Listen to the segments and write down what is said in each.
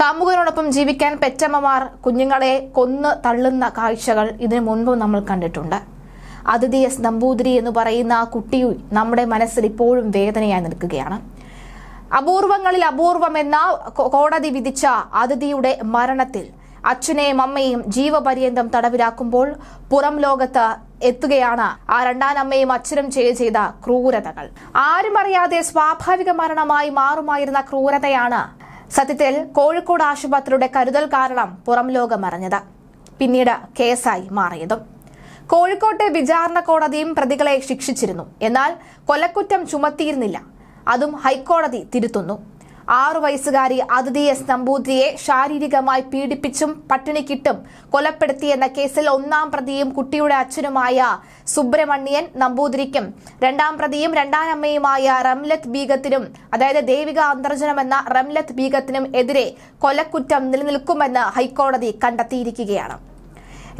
കാമുകനോടൊപ്പം ജീവിക്കാൻ പെറ്റമ്മമാർ കുഞ്ഞുങ്ങളെ കൊന്ന് തള്ളുന്ന കാഴ്ചകൾ ഇതിനു മുൻപും നമ്മൾ കണ്ടിട്ടുണ്ട്. അതിഥി എസ് നമ്പൂതിരി എന്ന് പറയുന്ന ആ കുട്ടി നമ്മുടെ മനസ്സിൽ ഇപ്പോഴും വേദനയായി നിൽക്കുകയാണ്. അപൂർവങ്ങളിൽ അപൂർവം എന്ന കോടതി വിധിച്ച അതിഥിയുടെ മരണത്തിൽ അച്ഛനെയും അമ്മയും ജീവപര്യന്തം തടവിലാക്കുമ്പോൾ പുറം ലോകത്ത് എത്തുകയാണ് ആ രണ്ടാം അമ്മയും അച്ഛനും ചെയ്ത് ചെയ്ത ക്രൂരതകൾ. ആരും അറിയാതെ സ്വാഭാവിക മരണമായി മാറുമായിരുന്ന ക്രൂരതയാണ് സത്യത്തിൽ കോഴിക്കോട് ആശുപത്രിയുടെ കരുതൽ കാരണം പുറം ലോകം അറിഞ്ഞത്. പിന്നീട് കേസായി മാറിയതും. കോഴിക്കോട്ടെ വിചാരണ കോടതിയും പ്രതികളെ ശിക്ഷിച്ചിരുന്നു. എന്നാൽ കൊലക്കുറ്റം ചുമത്തിയിരുന്നില്ല. അതും ഹൈക്കോടതി തിരുത്തുന്നു. ആറു വയസ്സുകാരി അതിഥിയെ സ്തംഭൂതിയെ ശാരീരികമായി പീഡിപ്പിച്ചും പട്ടിണിക്കിട്ടും കൊലപ്പെടുത്തിയെന്ന കേസിൽ ഒന്നാം പ്രതിയും കുട്ടിയുടെ അച്ഛനുമായ സുബ്രഹ്മണ്യൻ നമ്പൂതിരിക്കും. രണ്ടാം പ്രതിയും രണ്ടാം അമ്മയുമായ റംലത്ത് ബീഗത്തിനും അതായത് ദേവിക അന്തർജനമെന്ന റംലത്ത് ബീഗത്തിനും എതിരെ കൊലക്കുറ്റം നിലനിൽക്കുമെന്ന് ഹൈക്കോടതി കണ്ടെത്തിയിരിക്കുകയാണ്.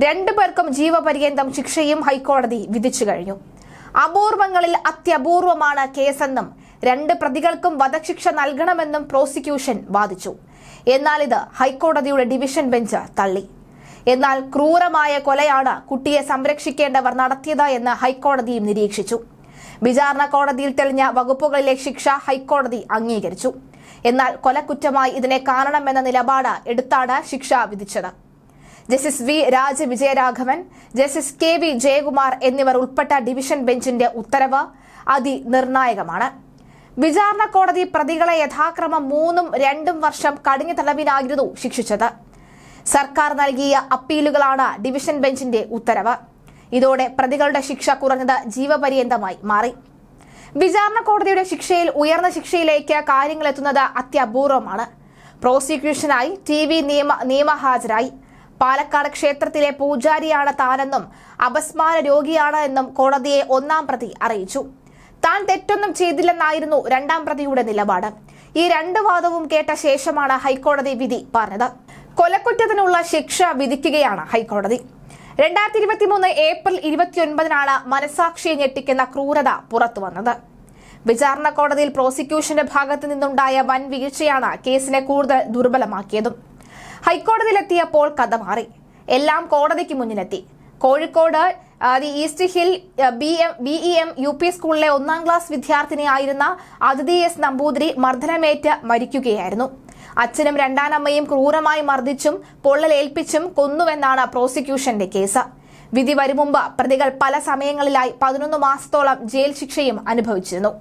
രണ്ടുപേർക്കും ജീവപര്യന്തം ശിക്ഷയും ഹൈക്കോടതി വിധിച്ചു കഴിഞ്ഞു. അപൂർവങ്ങളിൽ അത്യപൂർവമാണ് കേസെന്നും രണ്ട് പ്രതികൾക്കും വധശിക്ഷ നൽകണമെന്നും പ്രോസിക്യൂഷൻ വാദിച്ചു. എന്നാൽ ഇത് ഹൈക്കോടതിയുടെ ഡിവിഷൻ ബെഞ്ച് തള്ളി. എന്നാൽ ക്രൂരമായ കൊലയാണ് കുട്ടിയെ സംരക്ഷിക്കേണ്ടവർ നടത്തിയത് എന്ന് ഹൈക്കോടതിയും നിരീക്ഷിച്ചു. വിചാരണ കോടതിയിൽ തെളിഞ്ഞ വകുപ്പുകളിലെ ശിക്ഷ ഹൈക്കോടതി അംഗീകരിച്ചു. എന്നാൽ കൊലക്കുറ്റമായി ഇതിനെ കാണണമെന്ന നിലപാട് എടുത്താണ് ശിക്ഷ വിധിച്ചത്. Justice V Raja Vijayaraghavan justice K V Jayakumar എന്നിവർ ഉൾപ്പെട്ട ഡിവിഷൻ ബെഞ്ചിന്റെ ഉത്തരവ് അതിനിർണായകമാണ്. വിചാരണ കോടതി പ്രതികളെ യഥാക്രമം മൂന്നും രണ്ടും വർഷം കടിഞ്ഞ തടവിനായിരുന്നു ശിക്ഷിച്ചത്. സർക്കാർ നൽകിയ അപ്പീലുകളാണ് ഡിവിഷൻ ബെഞ്ചിന്റെ ഉത്തരവ്. ഇതോടെ പ്രതികളുടെ ശിക്ഷ കുറഞ്ഞത് ജീവപര്യന്തമായി മാറി. വിചാരണ കോടതിയുടെ ശിക്ഷയിൽ ഉയർന്ന ശിക്ഷയിലേക്ക് കാര്യങ്ങൾ എത്തുന്നത് അത്യപൂർവമാണ്. പ്രോസിക്യൂഷനായി ടി വി നിയമ നിയമഹാജരായി. പാലക്കാട് ക്ഷേത്രത്തിലെ പൂജാരിയാണ് താനെന്നും അപസ്മാര രോഗിയാണ് എന്നും കോടതിയെ ഒന്നാം പ്രതി അറിയിച്ചു. താൻ തെറ്റൊന്നും ചെയ്തില്ലെന്നായിരുന്നു രണ്ടാം പ്രതിയുടെ നിലപാട്. ഈ രണ്ട് വാദവും കേട്ട ശേഷമാണ് ഹൈക്കോടതി വിധി പറഞ്ഞത്. കൊലക്കുറ്റത്തിനുള്ള ശിക്ഷ വിധിക്കുകയാണ് ഹൈക്കോടതി. രണ്ടായിരത്തി ഇരുപത്തിമൂന്ന് ഏപ്രിൽ ഇരുപത്തിയൊൻപതിനാണ് മനസാക്ഷിയെ ഞെട്ടിക്കുന്ന ക്രൂരത പുറത്തു വന്നത്. വിചാരണ കോടതിയിൽ പ്രോസിക്യൂഷന്റെ ഭാഗത്തു നിന്നുണ്ടായ വൻ വീഴ്ചയാണ് കേസിനെ കൂടുതൽ ദുർബലമാക്കിയതും. ഹൈക്കോടതിയിലെത്തിയപ്പോൾ കഥ മാറി. എല്ലാം കോടതിക്ക് മുന്നിലെത്തി. Kozhikode the East Hill B M B E M U P സ്കൂളിലെ ഒന്നാം ക്ലാസ് വിദ്യാർത്ഥിനിയായിരുന്ന അതിഥി എസ് നമ്പൂതിരി മർദ്ദനമേറ്റ് മരിക്കുകയായിരുന്നു. അച്ഛനും രണ്ടാനമ്മയും ക്രൂരമായി മർദ്ദിച്ചും പൊള്ളലേൽപ്പിച്ചും കൊന്നുവെന്നാണ് പ്രോസിക്യൂഷന്റെ കേസ്. വിധി വരും മുമ്പ് പ്രതികൾ പല സമയങ്ങളിലായി പതിനൊന്ന് മാസത്തോളം ജയിൽ ശിക്ഷയും അനുഭവിച്ചിരുന്നു.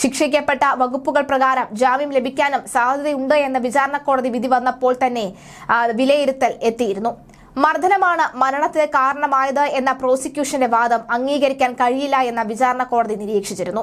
ശിക്ഷിക്കപ്പെട്ട വകുപ്പുകൾ പ്രകാരം ജാമ്യം ലഭിക്കാനും സാധ്യതയുണ്ട് എന്ന വിചാരണ കോടതി വിധി വന്നപ്പോൾ തന്നെ വിലയിരുത്തൽ എത്തിയിരുന്നു. മർദ്ദനമാണ് മരണത്തിന് കാരണമായത് എന്ന പ്രോസിക്യൂഷന്റെ വാദം അംഗീകരിക്കാൻ കഴിയില്ല എന്ന വിചാരണ കോടതി നിരീക്ഷിച്ചിരുന്നു.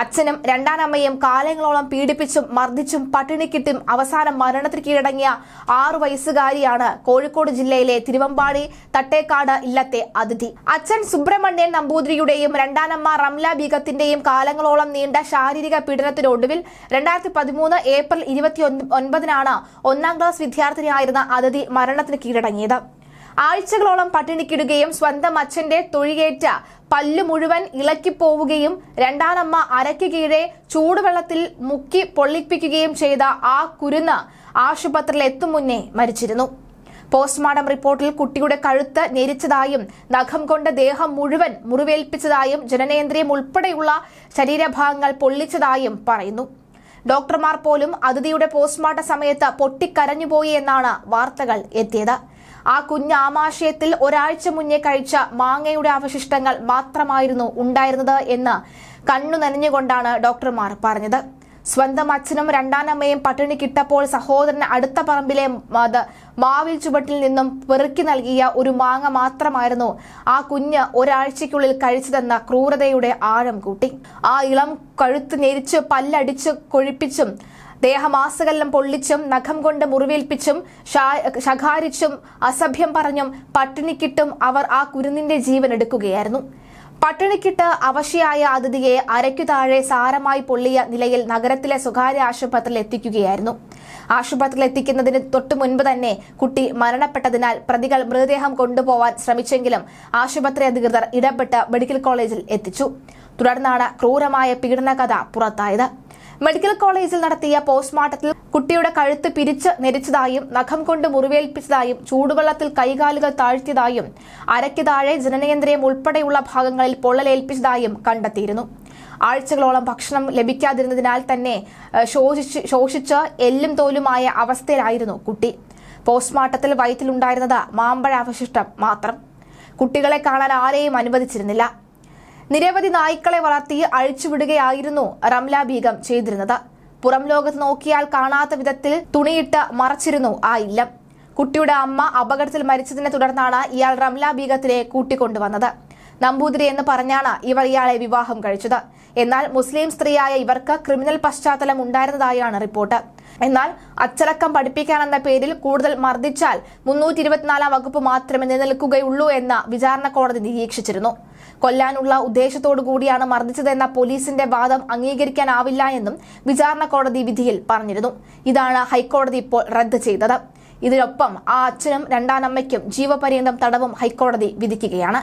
അച്ഛനും രണ്ടാനമ്മയും കാലങ്ങളോളം പീഡിപ്പിച്ചും മർദ്ദിച്ചും പട്ടിണിക്കിട്ടും അവസാനം മരണത്തിന് കീഴടങ്ങിയ ആറു വയസ്സുകാരിയാണ് കോഴിക്കോട് ജില്ലയിലെ തിരുവമ്പാടി തട്ടേക്കാട് ഇല്ലത്തെ അതിഥി. അച്ഛൻ സുബ്രഹ്മണ്യൻ നമ്പൂതിരിയുടെയും രണ്ടാനമ്മ റംല ബീഗത്തിന്റെയും കാലങ്ങളോളം നീണ്ട ശാരീരിക പീഡനത്തിനൊടുവിൽ രണ്ടായിരത്തി പതിമൂന്ന് ഏപ്രിൽ ഇരുപത്തി ഒൻപതിനാണ് ഒന്നാം ക്ലാസ് വിദ്യാർത്ഥിനിയായിരുന്ന അതിഥി മരണത്തിന് കീഴടങ്ങിയത്. ആഴ്ചകളോളം പട്ടിണിക്കിടുകയും സ്വന്തം അച്ഛന്റെ തൊഴിയേറ്റ പല്ലു മുഴുവൻ ഇളക്കി പോവുകയും രണ്ടാനമ്മ അരയ്ക്ക് കീഴെ ചൂടുവെള്ളത്തിൽ മുക്കി പൊള്ളിപ്പിക്കുകയും ചെയ്ത ആ കുരുന്ന് ആശുപത്രിയിൽ എത്തും മുന്നേ മരിച്ചിരുന്നു. പോസ്റ്റ്മോർട്ടം റിപ്പോർട്ടിൽ കുട്ടിയുടെ കഴുത്ത് ഞെരിച്ചതായും നഖം കൊണ്ട് ദേഹം മുഴുവൻ മുറിവേൽപ്പിച്ചതായും ജനനേന്ദ്രിയം ഉൾപ്പെടെയുള്ള ശരീരഭാഗങ്ങൾ പൊള്ളിച്ചതായും പറയുന്നു. ഡോക്ടർമാർ പോലും അതിഥിയുടെ പോസ്റ്റ്മോർട്ടം സമയത്ത് പൊട്ടിക്കരഞ്ഞുപോയി എന്നാണ് വാർത്തകൾ എത്തിയത്. ആ കുഞ്ഞ് ആമാശയത്തിൽ ഒരാഴ്ച മുന്നേ കഴിച്ച മാങ്ങയുടെ അവശിഷ്ടങ്ങൾ മാത്രമായിരുന്നു ഉണ്ടായിരുന്നത് എന്ന് കണ്ണു നനഞ്ഞുകൊണ്ടാണ് ഡോക്ടർമാർ പറഞ്ഞത്. സ്വന്തം അച്ഛനും രണ്ടാനമ്മയും പട്ടിണി കിട്ടപ്പോൾ സഹോദരന് അടുത്ത പറമ്പിലെ മാവിൽ ചുവട്ടിൽ നിന്നും പെറുക്കി നൽകിയ ഒരു മാങ്ങ മാത്രമായിരുന്നു ആ കുഞ്ഞ് ഒരാഴ്ചയ്ക്കുള്ളിൽ കഴിച്ചതെന്ന ക്രൂരതയുടെ ആഴം കൂട്ടി. ആ ഇളം കഴുത്ത് ഞെരിച്ച് പല്ലടിച്ച് കൊഴിപ്പിച്ചും ദേഹമാസകല്ലം പൊള്ളിച്ചും നഖം കൊണ്ട് മുറിവേൽപ്പിച്ചും ശകാരിച്ചും അസഭ്യം പറഞ്ഞും പട്ടിണിക്കിട്ടും അവർ ആ കുരുന്നിന്റെ ജീവൻ എടുക്കുകയായിരുന്നു. പട്ടിണിക്കിട്ട് അവശയായ അതിഥിയെ അരയ്ക്കു താഴെ സാരമായി പൊള്ളിയ നിലയിൽ നഗരത്തിലെ സ്വകാര്യ ആശുപത്രിയിൽ എത്തിക്കുകയായിരുന്നു. ആശുപത്രിയിൽ എത്തിക്കുന്നതിന് തൊട്ടു മുൻപ് തന്നെ കുട്ടി മരണപ്പെട്ടതിനാൽ പ്രതികൾ മൃതദേഹം കൊണ്ടുപോവാൻ ശ്രമിച്ചെങ്കിലും ആശുപത്രി അധികൃതർ ഇടപെട്ട് മെഡിക്കൽ കോളേജിൽ എത്തിച്ചു. തുടർന്നാണ് ക്രൂരമായ പീഡനകഥ പുറത്തായത്. മെഡിക്കൽ കോളേജിൽ നടത്തിയ പോസ്റ്റ്മോർട്ടത്തിൽ കുട്ടിയുടെ കഴുത്ത് പിരിച്ച് നെരിച്ചതായും നഖം കൊണ്ട് മുറിവേൽപ്പിച്ചതായും ചൂടുവെള്ളത്തിൽ കൈകാലുകൾ താഴ്ത്തിയതായും അരയ്ക്ക് താഴെ ജനനേന്ദ്രിയം ഉൾപ്പെടെയുള്ള ഭാഗങ്ങളിൽ പൊള്ളലേൽപ്പിച്ചതായും കണ്ടെത്തിയിരുന്നു. ആഴ്ചകളോളം ഭക്ഷണം ലഭിക്കാതിരുന്നതിനാൽ തന്നെ ശോഷിച്ച് എല്ലും തോലുമായ അവസ്ഥയിലായിരുന്നു കുട്ടി. പോസ്റ്റ്മോർട്ടത്തിൽ വയറ്റിലുണ്ടായിരുന്നത് മാമ്പഴ അവശിഷ്ടം മാത്രം. കുട്ടികളെ കാണാൻ ആരെയും അനുവദിച്ചിരുന്നില്ല. നിരവധി നായ്ക്കളെ വളർത്തി അഴിച്ചുവിടുകയായിരുന്നു റംല ബീഗം ചെയ്തിരുന്നത്. പുറം ലോകത്ത് നോക്കിയാൽ കാണാത്ത വിധത്തിൽ തുണിയിട്ട് മറച്ചിരുന്നു ആ ഇല്ലം. കുട്ടിയുടെ അമ്മ അപകടത്തിൽ മരിച്ചതിനെ തുടർന്നാണ് ഇയാൾ റംല ബീഗത്തിനെ കൂട്ടിക്കൊണ്ടുവന്നത്. നമ്പൂതിരി എന്ന് പറഞ്ഞാണ് ഇവർ ഇയാളെ വിവാഹം കഴിച്ചത്. എന്നാൽ മുസ്ലിം സ്ത്രീയായ ഇവർക്ക് ക്രിമിനൽ പശ്ചാത്തലം ഉണ്ടായിരുന്നതായാണ് റിപ്പോർട്ട്. എന്നാൽ അച്ചടക്കം പഠിപ്പിക്കാനെന്ന പേരിൽ കൂടുതൽ മർദ്ദിച്ചാൽ മുന്നൂറ്റി ഇരുപത്തിനാലാം വകുപ്പ് മാത്രമേ നിലനിൽക്കുകയുള്ളൂ എന്ന വിചാരണ കോടതി നിരീക്ഷിച്ചിരുന്നു. കൊല്ലാനുള്ള ഉദ്ദേശത്തോടു കൂടിയാണ് മർദ്ദിച്ചതെന്ന പോലീസിന്റെ വാദം അംഗീകരിക്കാനാവില്ല എന്നും വിചാരണ കോടതി വിധിയിൽ പറഞ്ഞിരുന്നു. ഇതാണ് ഹൈക്കോടതി ഇപ്പോൾ റദ്ദ് ചെയ്തത്. ഇതിനൊപ്പം ആ അച്ഛനും രണ്ടാനമ്മയ്ക്കും ജീവപര്യന്തം തടവും ഹൈക്കോടതി വിധിക്കുകയാണ്.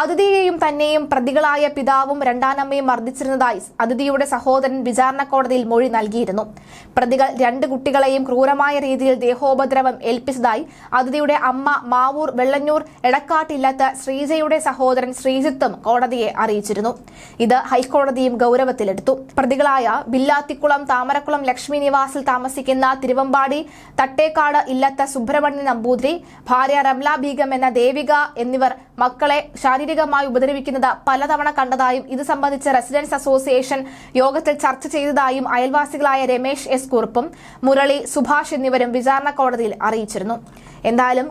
അതിഥിയെയും തന്നെയും പ്രതികളായ പിതാവും രണ്ടാനമ്മയും മർദ്ദിച്ചിരുന്നതായി അതിഥിയുടെ സഹോദരൻ വിചാരണ കോടതിയിൽ മൊഴി നൽകിയിരുന്നു. പ്രതികൾ രണ്ട് കുട്ടികളെയും ക്രൂരമായ രീതിയിൽ ദേഹോപദ്രവം ഏൽപ്പിച്ചതായി അതിഥിയുടെ അമ്മ മാവൂർ വെള്ളന്നൂർ എടക്കാട്ടില്ലത്ത് ശ്രീജയുടെ സഹോദരൻ ശ്രീജിത്തും കോടതിയെ അറിയിച്ചിരുന്നു. ഇത് ഹൈക്കോടതിയും ഗൌരവത്തിലെടുത്തു. പ്രതികളായ ബില്ലാത്തിക്കുളം താമരക്കുളം ലക്ഷ്മി നിവാസിൽ താമസിക്കുന്ന തിരുവമ്പാടി തട്ടേക്കാട് ഇല്ലാത്ത സുബ്രഹ്മണ്യ നമ്പൂതിരി ഭാര്യ റംല ബീഗം എന്ന ദേവിക എന്നിവർ മക്കളെ ശാരീരികമായി ഉപദ്രവിക്കുന്നത് പലതവണ കണ്ടതായും ഇത് സംബന്ധിച്ച് റെസിഡൻസ് അസോസിയേഷൻ യോഗത്തിൽ ചർച്ച ചെയ്തതായും അയൽവാസികളായ രമേശ് എസ് കുറുപ്പും മുരളി സുഭാഷ് എന്നിവരും വിചാരണ കോടതിയിൽ അറിയിച്ചിരുന്നു. എന്തായാലും